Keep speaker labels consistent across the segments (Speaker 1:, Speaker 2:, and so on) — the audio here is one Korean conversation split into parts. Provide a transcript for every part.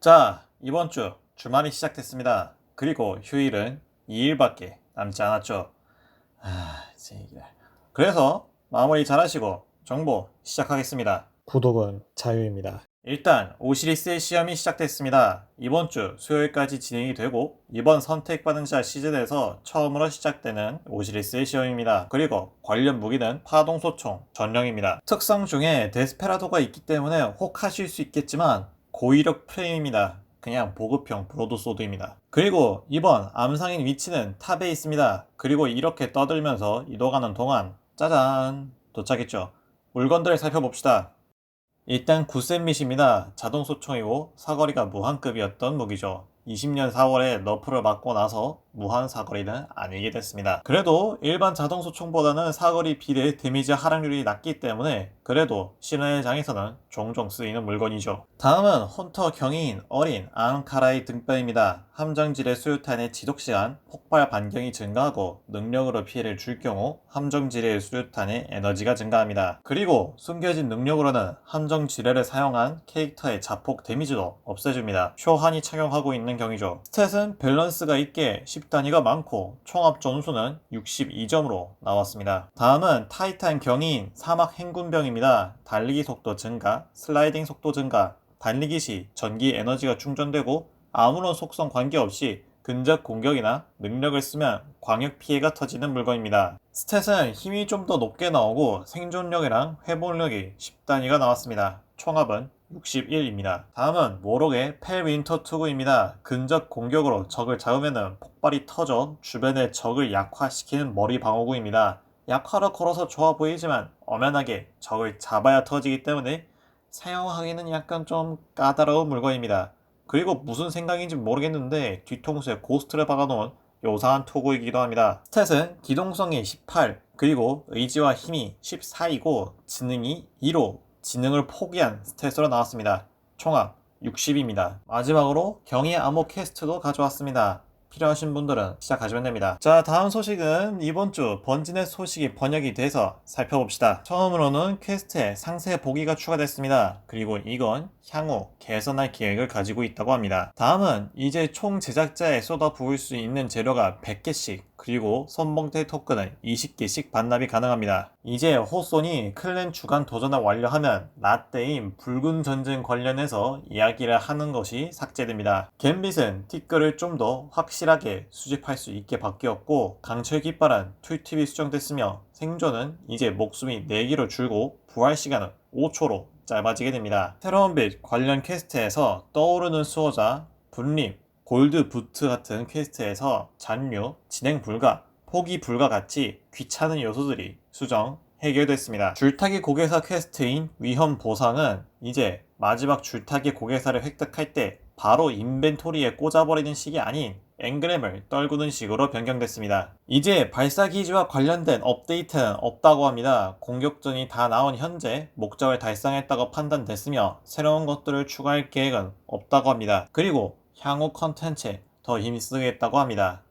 Speaker 1: 자, 이번 주 주말이 시작됐습니다. 그리고 휴일은 2일밖에 남지 않았죠. 아, 제기라. 그래서 마무리 잘하시고 정보 시작하겠습니다.
Speaker 2: 구독은 자유입니다.
Speaker 1: 일단 오시리스의 시험이 시작됐습니다. 이번 주 수요일까지 진행이 되고 이번 선택받은 자 시즌에서 처음으로 시작되는 오시리스의 시험입니다. 그리고 관련 무기는 파동소총 전령입니다. 특성 중에 데스페라도가 있기 때문에 혹 하실 수 있겠지만 고위력 프레임입니다. 그냥 보급형 브로드소드입니다. 그리고 이번 암상인 위치는 탑에 있습니다. 그리고 이렇게 떠들면서 이동하는 동안 짜잔 도착했죠. 물건들을 살펴봅시다. 일단 구센밋입니다. 자동 소총이고 사거리가 무한급이었던 무기죠. 20년 4월에 너프를 맞고 나서 무한 사거리는 아니게 됐습니다. 그래도 일반 자동 소총보다는 사거리 비례 데미지 하락률이 낮기 때문에 그래도 실현의 장에서는 종종 쓰이는 물건이죠. 다음은 헌터 경이인 어린 앙카라의 등뼈입니다. 함정질의 수류탄의 지속시간, 폭발 반경이 증가하고 능력으로 피해를 줄 경우 함정지뢰의 수류탄의 에너지가 증가합니다. 그리고 숨겨진 능력으로는 함정 지뢰를 사용한 캐릭터의 자폭 데미지도 없애줍니다. 쇼한이 착용하고 있는 경이죠. 스탯은 밸런스가 있게 10 단위가 많고 총합 점수는 62점으로 나왔습니다. 다음은 타이탄 경이인 사막 행군병입니다. 달리기 속도 증가, 슬라이딩 속도 증가, 달리기 시 전기 에너지가 충전되고 아무런 속성 관계없이 근접 공격이나 능력을 쓰면 광역 피해가 터지는 물건입니다. 스탯은 힘이 좀 더 높게 나오고 생존력이랑 회복력이 10단위가 나왔습니다. 총합은 61입니다. 다음은 모록의 펠윈터 투구입니다. 근접 공격으로 적을 잡으면 폭발이 터져 주변의 적을 약화시키는 머리 방어구입니다. 약화로 걸어서 좋아 보이지만 엄연하게 적을 잡아야 터지기 때문에 사용하기는 약간 좀 까다로운 물건입니다. 그리고 무슨 생각인지 모르겠는데 뒤통수에 고스트를 박아놓은 요상한 토구이기도 합니다. 스탯은 기동성이 18, 그리고 의지와 힘이 14이고 지능이 2로 지능을 포기한 스탯으로 나왔습니다. 총합 60입니다. 마지막으로 경의 암호 퀘스트도 가져왔습니다. 필요하신 분들은 시작하시면 됩니다. 자, 다음 소식은 이번 주 번진의 소식이 번역이 돼서 살펴봅시다. 처음으로는 퀘스트에 상세 보기가 추가됐습니다. 그리고 이건 향후 개선할 계획을 가지고 있다고 합니다. 다음은 이제 총 제작자에 쏟아 부을 수 있는 재료가 100개씩 그리고 선봉대 토큰은 20개씩 반납이 가능합니다. 이제 호손이 클랜 주간 도전을 완료하면 라떼인 붉은 전쟁 관련해서 이야기를 하는 것이 삭제됩니다. 갬빗은 티끌을 좀 더 확실하게 수집할 수 있게 바뀌었고 강철 깃발은 툴팁이 수정됐으며 생존은 이제 목숨이 4개로 줄고 부활 시간은 5초로 짧아지게 됩니다. 새로운 빛 관련 퀘스트에서 떠오르는 수호자, 분립, 골드 부트 같은 퀘스트에서 잔류, 진행 불가, 포기 불가 같이 귀찮은 요소들이 수정, 해결됐습니다. 줄타기 고개사 퀘스트인 위험 보상은 이제 마지막 줄타기 고개사를 획득할 때 바로 인벤토리에 꽂아버리는 식이 아닌 앵그램을 떨구는 식으로 변경됐습니다. 이제 발사 기지와 관련된 업데이트는 없다고 합니다. 공격전이 다 나온 현재 목적을 달성했다고 판단됐으며 새로운 것들을 추가할 계획은 없다고 합니다. 그리고 향후 컨텐츠에 더 힘쓰겠다고 합니다.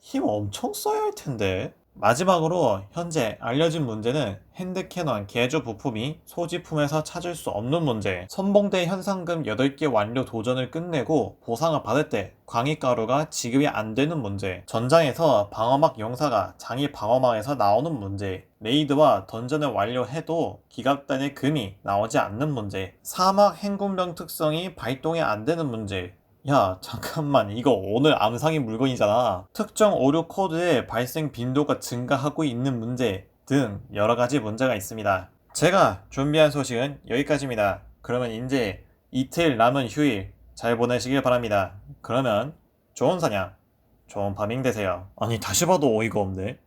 Speaker 1: 힘 엄청 써야 할 텐데. 마지막으로 현재 알려진 문제는 핸드캐논 개조 부품이 소지품에서 찾을 수 없는 문제. 선봉대 현상금 8개 완료 도전을 끝내고 보상을 받을 때 광익가루가 지급이 안 되는 문제. 전장에서 방어막 용사가 장이 방어막에서 나오는 문제. 레이드와 던전을 완료해도 기갑단의 금이 나오지 않는 문제. 사막 행군병 특성이 발동이 안 되는 문제 야, 잠깐만. 이거 오늘 암상인 물건이잖아. 특정 오류 코드의 발생 빈도가 증가하고 있는 문제 등 여러 가지 문제가 있습니다. 제가 준비한 소식은 여기까지입니다. 그러면 이제 이틀 남은 휴일 잘 보내시길 바랍니다. 그러면 좋은 사냥, 좋은 파밍 되세요. 아니, 다시 봐도 어이가 없네.